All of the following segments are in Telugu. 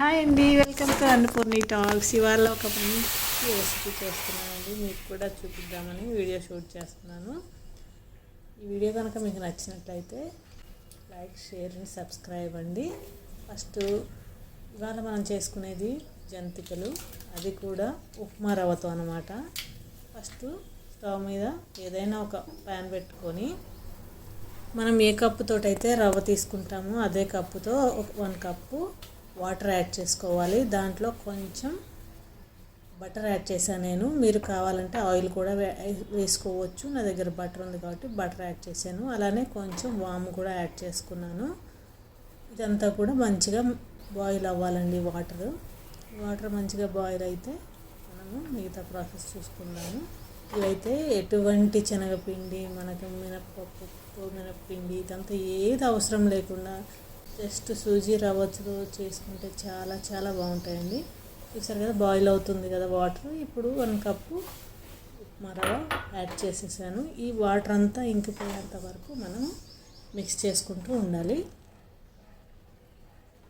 హాయ్ అండి వెల్కమ్ టు అన్నపూర్ణి టాక్స్. ఇవాళ ఒక మంచి రెసిపీ చేస్తున్నానండి. మీకు కూడా చూపిద్దామని వీడియో షూట్ చేస్తున్నాను. ఈ వీడియో కనుక మీకు నచ్చినట్లయితే లైక్ షేర్ అండ్ సబ్స్క్రైబ్ అండి. ఫస్ట్ ఇవాళ మనం చేసుకునేది జంతికలు. అది కూడా ఉప్మా రవ్వతో అనమాట ఫస్ట్ స్టవ్ మీద ఏదైనా ఒక ప్యాన్ పెట్టుకొని మనం ఏ కప్పుతోటైతే రవ్వ తీసుకుంటామో అదే కప్పుతో ఒక వన్ కప్పు వాటర్ యాడ్ చేసుకోవాలి. దాంట్లో కొంచెం బటర్ యాడ్ చేశాను నేను. మీరు కావాలంటే ఆయిల్ కూడా వేసుకోవచ్చు. నా దగ్గర బటర్ ఉంది కాబట్టి బటర్ యాడ్ చేశాను. అలానే కొంచెం వామ్ కూడా యాడ్ చేసుకున్నాను. ఇదంతా కూడా మంచిగా బాయిల్ అవ్వాలండి వాటర్. వాటర్ మంచిగా బాయిల్ అయితే మనము మిగతా ప్రాసెస్ చూసుకుందాము. ఇవైతే ఎటువంటి శనగపిండి మనకు మినప్పప్పు మినప్పిండి ఇదంతా ఏది అవసరం లేకుండా జస్ట్ సూజీ రవ్వతో చేసుకుంటే చాలా చాలా బాగుంటాయండి. చూసారు కదా బాయిల్ అవుతుంది కదా వాటర్. ఇప్పుడు వన్ కప్పు ఉప్మా రవ్వ యాడ్ చేసేసాను. ఈ వాటర్ అంతా ఇంకిపోయేంత వరకు మనం మిక్స్ చేసుకుంటూ ఉండాలి.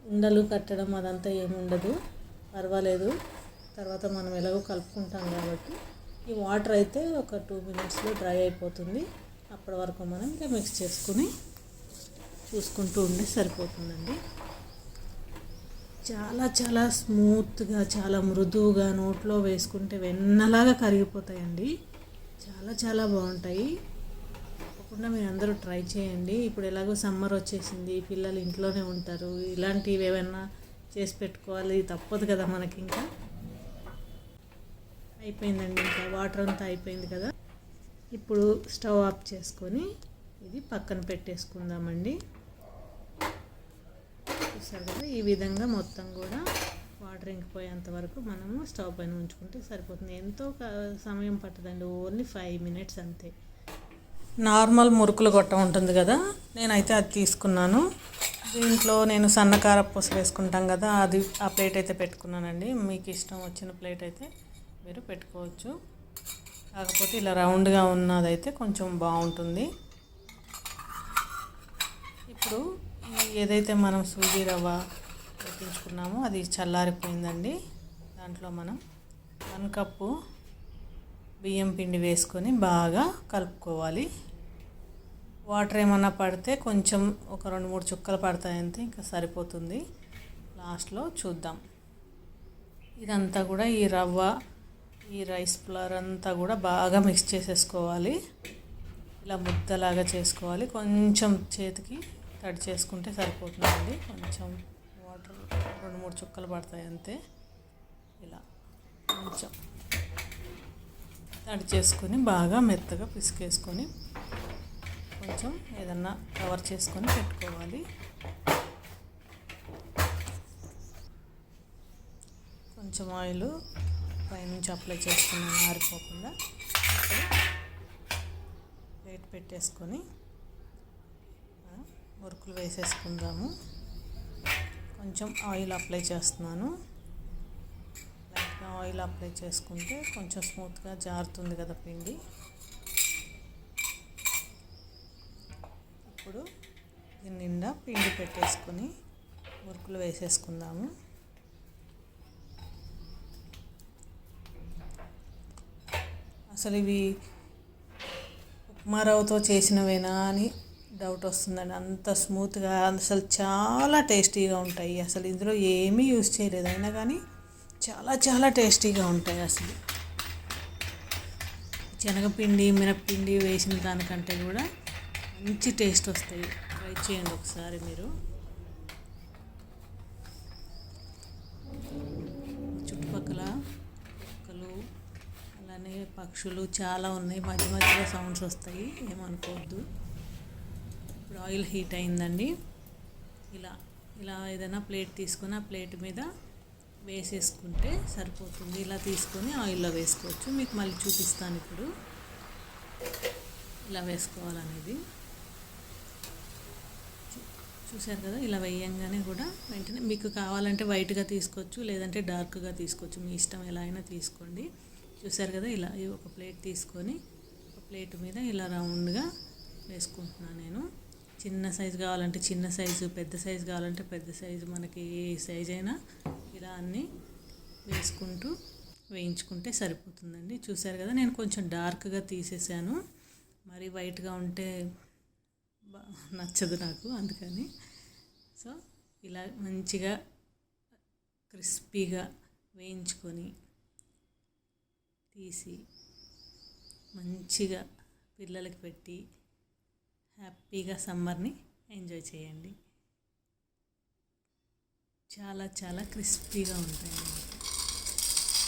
ఉండలు కట్టడం అదంతా ఏమి ఉండదు. పర్వాలేదు. తర్వాత మనం ఎలాగో కలుపుకుంటాం కాబట్టి ఈ వాటర్ అయితే ఒక టూ మినిట్స్లో డ్రై అయిపోతుంది. అప్పటి వరకు మనం ఇంకా మిక్స్ చేసుకుని చూసుకుంటూ ఉండి సరిపోతుందండి. చాలా చాలా స్మూత్గా చాలా మృదువుగా నోట్లో వేసుకుంటే వెన్నలాగా కరిగిపోతాయండి. చాలా చాలా బాగుంటాయి. తప్పకుండా మీరు అందరూ ట్రై చేయండి. ఇప్పుడు ఎలాగో సమ్మర్ వచ్చేసింది పిల్లలు ఇంట్లోనే ఉంటారు. ఇలాంటివి ఏమైనా చేసి పెట్టుకోవాలి తప్పదు కదా మనకి ఇంకా. అయిపోయిందండి ఇంకా వాటర్ అంతా అయిపోయింది కదా. ఇప్పుడు స్టవ్ ఆఫ్ చేసుకొని ఇది పక్కన పెట్టేసుకుందామండి. చూసారు కదా ఈ విధంగా మొత్తం కూడా వాటర్ ఇంకిపోయేంత వరకు మనము స్టవ్ పైన ఉంచుకుంటే సరిపోతుంది. ఎంతో సమయం పట్టదండి ఓన్లీ ఫైవ్ మినిట్స్ అంతే. నార్మల్ మురుకులు గొట్ట ఉంటుంది కదా నేనైతే అది తీసుకున్నాను. దీంట్లో నేను సన్నకార పూస వేసుకుంటాం కదా అది ఆ ప్లేట్ అయితే పెట్టుకున్నానండి. మీకు ఇష్టం వచ్చిన ప్లేట్ అయితే మీరు పెట్టుకోవచ్చు. కాకపోతే ఇలా రౌండ్గా ఉన్నదైతే కొంచెం బాగుంటుంది. ఇప్పుడు ఏదైతే మనం సూజీ రవ్వ పెట్టించుకున్నామో అది చల్లారిపోయిందండి. దాంట్లో మనం వన్ కప్పు బియ్యం పిండి వేసుకొని బాగా కలుపుకోవాలి. వాటర్ ఏమన్నా పడితే కొంచెం ఒక రెండు మూడు చుక్కలు పడతాయంతే ఇంకా సరిపోతుంది. లాస్ట్లో చూద్దాం. ఇదంతా కూడా ఈ రవ్వ ఈ రైస్ ఫ్లవర్ అంతా కూడా బాగా మిక్స్ చేసేసుకోవాలి. ఇలా ముద్దలాగా చేసుకోవాలి. కొంచెం చేతికి తడి చేసుకుంటే సరిపోతుందండి. కొంచెం వాటర్ రెండు మూడు చుక్కలు పడతాయి అంతే. ఇలా కొంచెం తడి చేసుకొని బాగా మెత్తగా పిసికేసుకొని కొంచెం ఏదన్నా కవర్ చేసుకొని పెట్టుకోవాలి. కొంచెం ఆయిల్ పైనుంచి అప్లై చేసుకున్నాను ఆరిపోకుండా. ప్లేట్ పెట్టేసుకొని మురుకులు వేసేసుకుందాము. కొంచెం ఆయిల్ అప్లై చేస్తున్నాను. లైట్గా ఆయిల్ అప్లై చేసుకుంటే కొంచెం స్మూత్గా జారుతుంది కదా పిండి. ఇప్పుడు దీని నిండా పిండి పెట్టేసుకొని మురుకులు వేసేసుకుందాము. అసలు ఇవి ఉప్మా రవ్వతో చేసినవేనా అని డౌట్ వస్తుందండి. అంత స్మూత్గా అసలు చాలా టేస్టీగా ఉంటాయి. అసలు ఇందులో ఏమీ యూజ్ చేయలేదు. అయినా కానీ చాలా చాలా టేస్టీగా ఉంటాయి అసలు. శనగపిండి మినప్పిండి వేసిన దానికంటే కూడా మంచి టేస్ట్ వస్తాయి. ట్రై చేయండి ఒకసారి మీరు. చుట్టుపక్కల కుక్కలు అలానే పక్షులు చాలా ఉన్నాయి. మధ్య మధ్యలో సౌండ్స్ వస్తాయి. ఏమనుకోవద్దు. ఇప్పుడు ఆయిల్ హీట్ అయిందండి. ఇలా ఇలా ఏదైనా ప్లేట్ తీసుకొని ఆ ప్లేట్ మీద వేసేసుకుంటే సరిపోతుంది. ఇలా తీసుకొని ఆయిల్లో వేసుకోవచ్చు. మీకు మళ్ళీ చూపిస్తాను ఇప్పుడు. ఇలా వేసుకోవాలనేది. చూ- చూశారు కదా? ఇలా వేయంగానే కూడా వెంటనే మీకు కావాలంటే వైట్గా తీసుకోవచ్చు లేదంటే డార్క్గా తీసుకోవచ్చు. మీ ఇష్టం ఎలా అయినా తీసుకోండి. చూశారు కదా? ఇలా ఒక ప్లేట్ తీసుకొని ఒక ప్లేట్ మీద ఇలా రౌండ్గా వేసుకుంటున్నాను నేను. చిన్న సైజు కావాలంటే చిన్న సైజు పెద్ద సైజు కావాలంటే పెద్ద సైజు మనకి ఏ సైజు అయినా ఇలా అన్నీ వేసుకుంటూ వేయించుకుంటే సరిపోతుందండి. చూసారు కదా నేను కొంచెం డార్క్గా తీసేసాను మరి వైట్గా ఉంటే బా నచ్చదు నాకు అందుకని. సో ఇలా మంచిగా క్రిస్పీగా వేయించుకొని తీసి మంచిగా పిల్లలకి పెట్టి హ్యాపీగా సమ్మర్ని ఎంజాయ్ చేయండి. చాలా చాలా క్రిస్పీగా ఉంటాయండి.